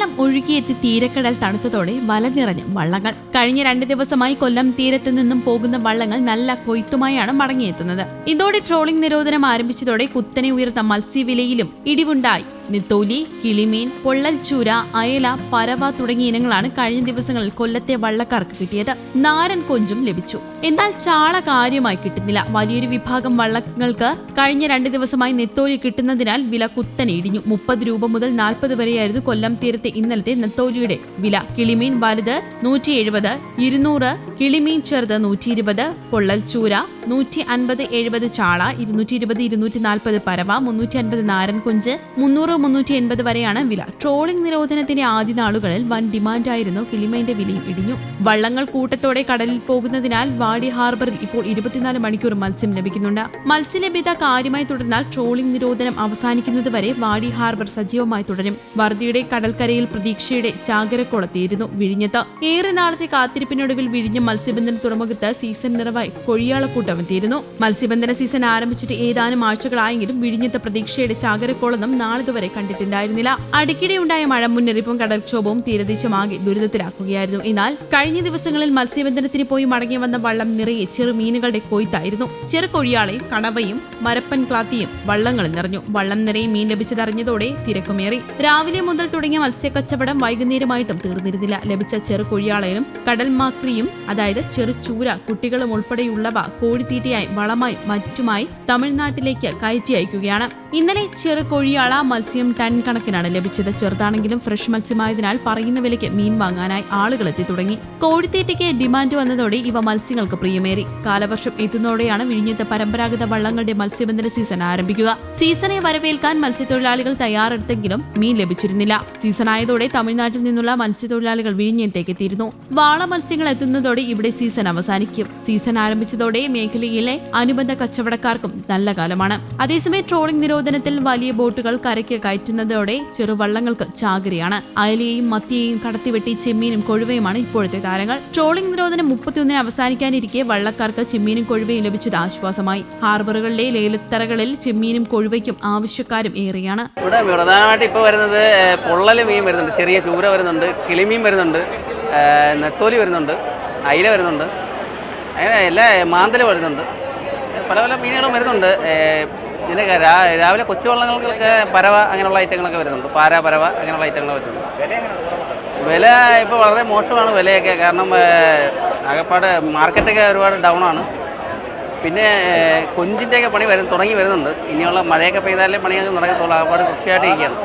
മഴവെള്ളം ഒഴുകിയെത്തി തീരക്കടൽ തണുത്തതോടെ വല നിറഞ്ഞ് വള്ളങ്ങൾ. കഴിഞ്ഞ രണ്ട് ദിവസമായി കൊല്ലം തീരത്ത് നിന്നും പോകുന്ന വള്ളങ്ങൾ നല്ല കൊയ്ത്തുമായാണ് മടങ്ങിയെത്തുന്നത്. ഇതോടെ ട്രോളിംഗ് നിരോധനം ആരംഭിച്ചതോടെ കുത്തനെ ഉയർന്ന മത്സ്യവിലയിലും ഇടിവുണ്ടായി. നിത്തോലി കിളിമീൻ പൊള്ളൽ ചൂര അയല പരവ തുടങ്ങിയ ഇനങ്ങളാണ് കഴിഞ്ഞ ദിവസങ്ങളിൽ കൊല്ലത്തെ വള്ളക്കാർക്ക് കിട്ടിയത്. നാരൻ കൊഞ്ചും ലഭിച്ചു. എന്നാൽ ചാള കാര്യമായി കിട്ടുന്നില്ല. വലിയൊരു വിഭാഗം വള്ളങ്ങൾക്ക് കഴിഞ്ഞ രണ്ട് ദിവസമായി നെത്തോലി കിട്ടുന്നതിനാൽ വില കുത്തനെ ഇടിഞ്ഞു. മുപ്പത് രൂപ മുതൽ നാൽപ്പത് വരെയായിരുന്നു കൊല്ലം തീരത്തെ ഇന്നലത്തെ നെത്തോലിയുടെ വില. കിളിമീൻ വലുത് നൂറ്റി എഴുപത് ഇരുന്നൂറ് കിളിമീൻ ചെറുത് നൂറ്റി ഇരുപത് പൊള്ളൽ ചൂര നൂറ്റി അൻപത് എഴുപത് ചാള ഇരുന്നൂറ്റി ഇരുപത് ഇരുന്നൂറ്റി നാൽപ്പത് പരവ മുന്നൂറ്റി അൻപത് നാരൻകുഞ്ച് മുന്നൂറ് മുന്നൂറ്റി എൺപത് വരെയാണ് വില. ട്രോളിംഗ് നിരോധനത്തിന്റെ ആദ്യ നാളുകളിൽ വൻ ഡിമാൻഡായിരുന്നു കിളിമൈന്റെ വിലയും ഇടിഞ്ഞു. വള്ളങ്ങൾ കൂട്ടത്തോടെ കടലിൽ പോകുന്നതിനാൽ വാടി ഹാർബറിൽ ഇപ്പോൾ ഇരുപത്തിനാല് മണിക്കൂർ മത്സ്യം ലഭിക്കുന്നുണ്ട്. മത്സ്യലഭ്യത കാര്യമായി തുടർന്നാൽ ട്രോളിംഗ് നിരോധനം അവസാനിക്കുന്നതുവരെ വാടി ഹാർബർ സജീവമായി തുടരും. വർദ്ധിയുടെ കടൽക്കരയിൽ പ്രതീക്ഷയുടെ ചാകരക്കുളത്തിയിരുന്നു വിഴിഞ്ഞത്ത്. ഏറെ നാളത്തെ കാത്തിരിപ്പിനൊടുവിൽ വിഴിഞ്ഞ മത്സ്യബന്ധന തുറമുഖത്ത് സീസൺ നിറവായി കൊഴിയാളക്കൂട്ടം എത്തിയിരുന്നു മത്സ്യബന്ധന സീസൺ ആരംഭിച്ചിട്ട് ഏതാനും ആഴ്ചകളായെങ്കിലും വിഴിഞ്ഞത്ത പ്രതീക്ഷയുടെ ചാകരക്കോളൊന്നും നാളിതുവരെ കണ്ടിട്ടുണ്ടായിരുന്നില്ല. അടുക്കിടെ ഉണ്ടായ മഴ മുന്നറിയിപ്പും കടൽക്ഷോഭവും തീരദേശമാകെ ദുരിതത്തിലാക്കുകയായിരുന്നു. എന്നാൽ കഴിഞ്ഞ ദിവസങ്ങളിൽ മത്സ്യബന്ധനത്തിന് പോയി മടങ്ങി വന്ന വള്ളം നിറയെ ചെറുമീനുകളുടെ കൊയ്ത്തായിരുന്നു. ചെറുകൊഴിയാളയും കണവയും മരപ്പൻ ക്ലാത്തിയും വള്ളങ്ങളിൽ നിറഞ്ഞു. വള്ളം നിറയെ മീൻ ലഭിച്ചതറിഞ്ഞതോടെ തിരക്കുമേറി. രാവിലെ മുതൽ തുടങ്ങിയ മത്സ്യക്കച്ചവടം വൈകുന്നേരമായിട്ടും തീർന്നിരുന്നില്ല. ലഭിച്ച ചെറുകൊഴിയാളയിലും കടൽമാക്രിയും അതായത് ചെറുചൂര കുട്ടികളും ഉൾപ്പെടെയുള്ളവ കോഴിത്തീറ്റയായി വളമായി മറ്റുമായി തമിഴ്നാട്ടിലേക്ക് കയറ്റി അയക്കുകയാണ്. ഇന്നലെ ചെറു കൊഴിയാള മത്സ്യം ടൺ കണക്കിനാണ് ലഭിച്ചത്. ചെറുതാണെങ്കിലും ഫ്രഷ് മത്സ്യമായതിനാൽ പറയുന്ന വിലയ്ക്ക് മീൻ വാങ്ങാനായി ആളുകൾ എത്തി തുടങ്ങി. കോഴിത്തീറ്റയ്ക്ക് ഡിമാൻഡ് വന്നതോടെ ഇവ മത്സ്യങ്ങൾക്ക് പ്രിയമേറി. കാലവർഷം എത്തുന്നതോടെയാണ് വിഴിഞ്ഞത്തെ പരമ്പരാഗത വള്ളങ്ങളുടെ മത്സ്യബന്ധന സീസൺ ആരംഭിക്കുക. സീസണെ വരവേൽക്കാൻ മത്സ്യത്തൊഴിലാളികൾ തയ്യാറെടുത്തെങ്കിലും മീൻ ലഭിച്ചിരുന്നില്ല. സീസൺ ആയതോടെ തമിഴ്നാട്ടിൽ നിന്നുള്ള മത്സ്യത്തൊഴിലാളികൾ വിഴിഞ്ഞത്തേക്ക് എത്തിയിരുന്നു. വാള മത്സ്യങ്ങൾ എത്തുന്നതോടെ ഇവിടെ സീസൺ അവസാനിക്കും. സീസൺ ആരംഭിച്ചതോടെ മേഖലയിലെ അനുബന്ധ കച്ചവടക്കാർക്കും നല്ല കാലമാണ്. അതേസമയം ട്രോളിംഗ് നിരോധനത്തിൽ വലിയ ബോട്ടുകൾ കരയ്ക്ക് കയറ്റുന്നതോടെ ചെറുവള്ളങ്ങൾക്ക് ചാകരയാണ്. അയലയെയും മത്തിയെയും കടത്തിവെട്ടി ചെമ്മീനും കൊഴുവയുമാണ് ഇപ്പോഴത്തെ താരങ്ങൾ. ട്രോളിംഗ് നിരോധനം മുപ്പത്തിയൊന്നിന് അവസാനിക്കാനിരിക്കെ വള്ളക്കാർക്ക് ചെമ്മീനും കൊഴുവയും ലഭിച്ചത് ആശ്വാസമായി. ഹാർബറുകളിലെ ലേലത്തറകളിൽ ചെമ്മീനും കൊഴുവയ്ക്കും ആവശ്യക്കാരും ഏറെയാണ്. ഇവിടെ പ്രധാനമായിട്ട് ഇപ്പോൾ വരുന്നത് ഏഹ്, പൊള്ളൽ മീൻ വരുന്നുണ്ട്. ചെറിയ ചൂര വരുന്നുണ്ട് കിളിമീൻ വരുന്നുണ്ട് നെത്തോലി വരുന്നുണ്ട് അയില വരുന്നുണ്ട്. അങ്ങനെ എല്ലാ മാന്തൽ വരുന്നുണ്ട്. പല പല മീനുകളും വരുന്നുണ്ട്. രാ- രാവിലെ കൊച്ചു വള്ളങ്ങൾക്കൊക്കെ പരവ അങ്ങനെയുള്ള ഐറ്റങ്ങളൊക്കെ വരുന്നുണ്ട്. പാര പരവ അങ്ങനെയുള്ള ഐറ്റങ്ങൾ വരുന്നുണ്ട്. വില ഇപ്പോൾ വളരെ മോശമാണ് വിലയൊക്കെ. കാരണം ആകപ്പാട് മാർക്കറ്റൊക്കെ ഒരുപാട് ഡൗൺ ആണ് പിന്നെ കൊഞ്ചിന്റെയൊക്കെ പണി വരും തുടങ്ങി വരുന്നുണ്ട്. ഇനിയുള്ള മഴയൊക്കെ പെയ്താലേ പണിയൊക്കെ നടക്കത്തുള്ളൂ. ആകപ്പാട് കൃഷിയായിട്ട് ഇരിക്കുകയാണ്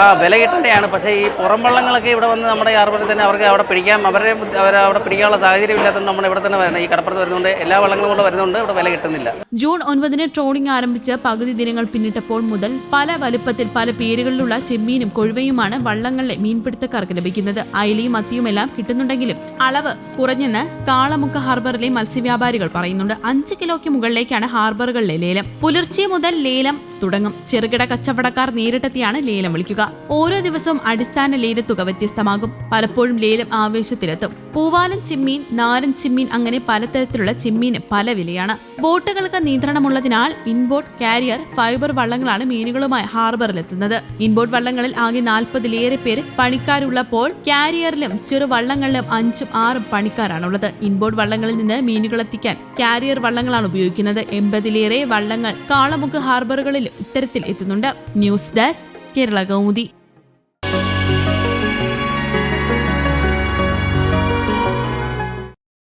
ആ വില കിട്ടേണ്ടതാണ് പക്ഷേ ഈ പുറം വള്ളങ്ങളൊക്കെ ഇവിടെ വന്ന് നമ്മുടെ ഈ ഹാർബറിൽ തന്നെ അവർക്ക് അവിടെ പിടിക്കാൻ അവരെ അവിടെ പിടിക്കാനുള്ള സാഹചര്യം ഇല്ലാത്തതുകൊണ്ട് നമ്മൾ ഇവിടെ തന്നെ വരണം ഈ കടപ്പുറത്ത് വരുന്നുണ്ട് എല്ലാ വള്ളങ്ങളും കൂടെ വരുന്നുണ്ട് ഇവിടെ വില കിട്ടുന്നില്ല. ജൂൺ ഒൻപതിന് ട്രോളിംഗ് ആരംഭിച്ച് പകുതി ദിനങ്ങൾ പിന്നിട്ടപ്പോൾ മുതൽ പല വലുപ്പത്തിൽ പല പേരുകളിലുള്ള ചെമ്മീനും കൊഴുവയുമാണ് വള്ളങ്ങളിലെ മീൻപിടുത്തക്കാർക്ക് ലഭിക്കുന്നത്. അയലയും മത്തിയുമെല്ലാം കിട്ടുന്നുണ്ടെങ്കിലും അളവ് കുറഞ്ഞെന്ന് കാളമുക്ക ഹാർബറിലെ മത്സ്യവ്യാപാരികൾ പറയുന്നുണ്ട്. അഞ്ച് കിലോയ്ക്ക് മുകളിലേക്കാണ് ഹാർബറുകളിലെ ലേലം. പുലർച്ചെ മുതൽ ലേലം തുടങ്ങും. ചെറുകിട കച്ചവടക്കാർ നേരിട്ടെത്തിയാണ് ലേലം വിളിക്കുക. ഓരോ ദിവസവും അടിസ്ഥാന ലേലത്തുക വ്യത്യസ്തമാകും. പലപ്പോഴും ലേലം ആവേശത്തിലെത്തും. പൂവാലൻ ചെമ്മീൻ നാരൻ ചെമ്മീൻ അങ്ങനെ പലതരത്തിലുള്ള ചെമ്മീന് പല വിലയാണ്. ബോട്ടുകൾക്ക് നിയന്ത്രണമുള്ളതിനാൽ ഇൻബോട്ട് കാരിയർ ഫൈബർ വള്ളങ്ങളാണ് മീനുകളുമായി ഹാർബറിലെത്തുന്നത്. ഇൻബോട്ട് വള്ളങ്ങളിൽ ആകെ നാൽപ്പതിലേറെ പേര് പണിക്കാരുള്ളപ്പോൾ കാരിയറിലും ചെറു വള്ളങ്ങളിലും അഞ്ചും ആറും പണിക്കാരാണുള്ളത്. ഇൻബോട്ട് വള്ളങ്ങളിൽ നിന്ന് മീനുകൾ എത്തിക്കാൻ കാരിയർ വള്ളങ്ങളാണ് ഉപയോഗിക്കുന്നത്. എൺപതിലേറെ വള്ളങ്ങൾ കാളമുക്ക് ഹാർബറുകളിൽ ഇത്തരത്തിൽ എത്തുന്നുണ്ട് ന്യൂസ് ഡെസ്ക് കേരള കൗമുദി.